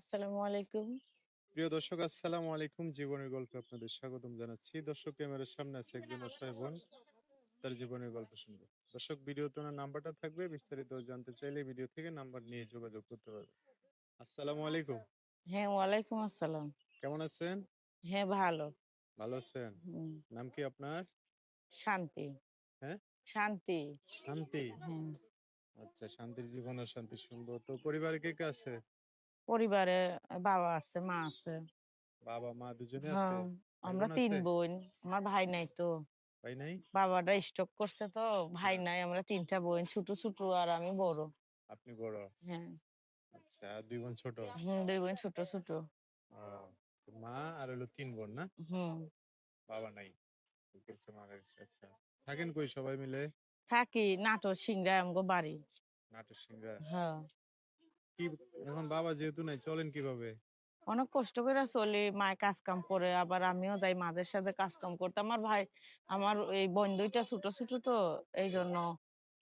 আসসালামু আলাইকুম। প্রিয় দর্শক আসসালামু আলাইকুম জীবনের গল্পে আপনাদের স্বাগতম জানাচ্ছি দর্শক ক্যামেরার সামনে আছে একজন অসহায় বোন তার জীবনের গল্প শুনব দর্শক ভিডিওতে ওনার নাম্বারটা থাকবে বিস্তারিত জানতে চাইলে ভিডিও থেকে নাম্বার নিয়ে যোগাযোগ করতে পারবে আসসালামু আলাইকুম হ্যাঁ, ওয়ালাইকুম আসসালাম। কেমন আছেন হ্যাঁ, ভালো। ভালো আছেন নাম কি আপনার শান্তি। হ্যাঁ? শান্তি। শান্তি হুম। আচ্ছা শান্তির জীবন আর শান্তি শুনব তো পরিবারে কে কে আছে পরিবারে বাবা আছে, মা আছে। বাবা মা দুজনে আছে হ্যাঁ, আমরা তিন বোন। আমার ভাই নাই তো। ভাই নাই বাবাটা স্ট্রোক করছে তো, ভাই হ্যাঁ। নাই। আমরা ৩ টা বোন। ছোট, ছোট আর আমি বড়। আপনি বড় হ্যাঁ। আচ্ছা দুই বোন ছোট হুম, ২ বোন ছোট, ছোট। মা আর হলো তিন বোন না হুম। বাবা নাই আছে আচ্ছা থাকেন কই সবাই মিলে থাকি নাটোর সিংড়া আমগো বাড়ি। নাটোর সিংড়া হ্যাঁ। কি এখন বাবা যেহেতু নাই চলেন কীভাবে? অনেক কষ্ট করে চলি মায় কাজ কাম করে আবার আমিও যাই মাঝে সাঝে কাজ কাম করতে। আমার ভাই আমার এই বোন দুইটা ছোট ছোট তো এই জন্য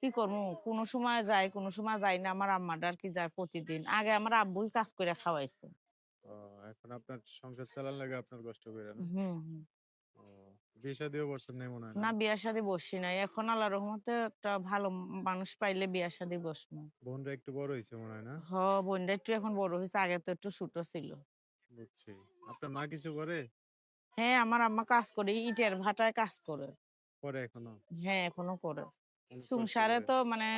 কি করব কোনো সময় যাই কোনো সময় যাই না আমার আম্মাটা আর কি যায় প্রতিদিন। আগে আমার আব্বুই কাজ করে খাওয়াইছে। এখন আপনার সংসার চালান লাগে আপনার কষ্ট করে হুম হুম। ও বিয়ে শাদিও বছর নেই মনে হয় না? না শাদী বসি নাই। এখন আল্লাহ রহমতে একটা ভালো মানুষ পাইলে বিয়া শাদী বসবো। বোনরা একটু বড় হয়েছে মনে হয় না? হ বোনটা একটু এখন বড় হয়েছে আগে তো একটু ছোট ছিল। বুঝছি। আপনার মা কিছু করে? হ্যাঁ আমার আম্মা কাজ করে ইটের ভাটায় কাজ করে। করে এখনও? হ্যাঁ এখনও করে। সংসারে তো মানে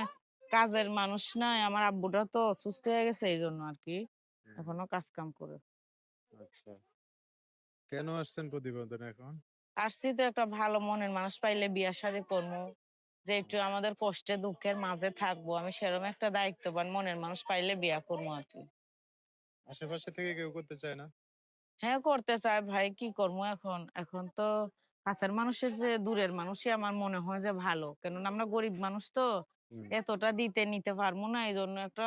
কাজের মানুষ নাই আমার আব্বুটা তো অসুস্থ হয়ে গেছে এই জন্য আর কি। এখনও কাজ কাম করে। আচ্ছা। কেন আসছেন প্রতিবেদন এখন? আসছি তো একটা ভালো মনের মানুষ পাইলে বিয়া শাদী করব। যে একটু আমাদের কষ্টে দুঃখের মাঝে থাকব। আমি সেরকম একটা দায়িত্ববান মনের মানুষ পাইলে বিয়া করব আর কি। আশেপাশে থেকে কেউ করতে চায় না? হ্যাঁ করতে চাই ভাই কি করব এখন? এখন তো কাছের মানুষের যে দূরের মানুষই আমার মনে হয় যে ভালো। কেননা আমরা গরিব মানুষ তো এতটা দিতে নিতে পারব না। এই জন্য একটা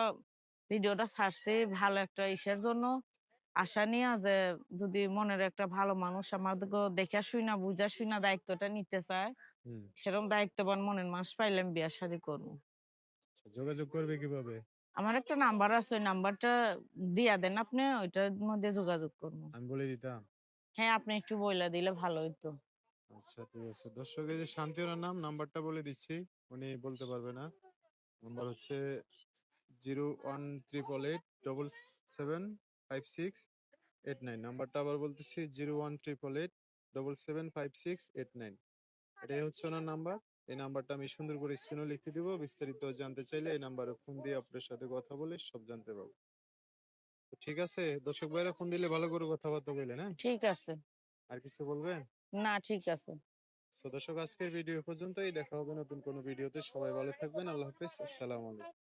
ভিডিওটা ছাড়ছি ভালো একটা ইসের জন্য। আশা নিয়ে যে যদি মনের একটা ভালো মানুষ আমাদেরকে দেখে শুই না বুঝা শুই না দায়িত্বটা নিতে চায় সেরকম দায়িত্ববান মনের মানুষ পাইলে আমি বিয়া শাদী করব। আচ্ছা, যোগাযোগ করবে কীভাবে? আমার একটা নাম্বার আছে ওই নাম্বারটা দিয়া দেন আপনি ওইটার মধ্যে যোগাযোগ করব। আমি বলে দিতাম। হ্যাঁ আপনি একটু বইলা দিলে ভালো হইতো। আচ্ছা ঠিক আছে। দর্শক এই যে শান্তি ওনার নাম নাম্বারটা বলে দিচ্ছি উনি বলতে পারবে না। নাম্বার হচ্ছে zero one triple eight double seven five six eight nine নাম্বারটা আবার বলতেছি zero one triple eight double seven five six eight nine এটাই হচ্ছে ওনার নাম্বার এই নাম্বারটা আমি সুন্দর করে স্ক্রিনে লিখে দিব। বিস্তারিত জানতে চাইলে এই নাম্বারে ফোন দিয়ে আপনার সাথে কথা বলে সব জানতে পারব। ঠিক আছে দর্শক ভাইরা ফোন দিলে ভালো করে কথাবার্তা বললেন হ্যাঁ? ঠিক আছে। আর কিছু বলবেন? না ঠিক আছে। সো দর্শক আজকের ভিডিও পর্যন্তই। দেখা হবে নতুন কোনো ভিডিওতে সবাই ভালো থাকবেন। আল্লাহ হাফেজ। আসসালামু আলাইকুম।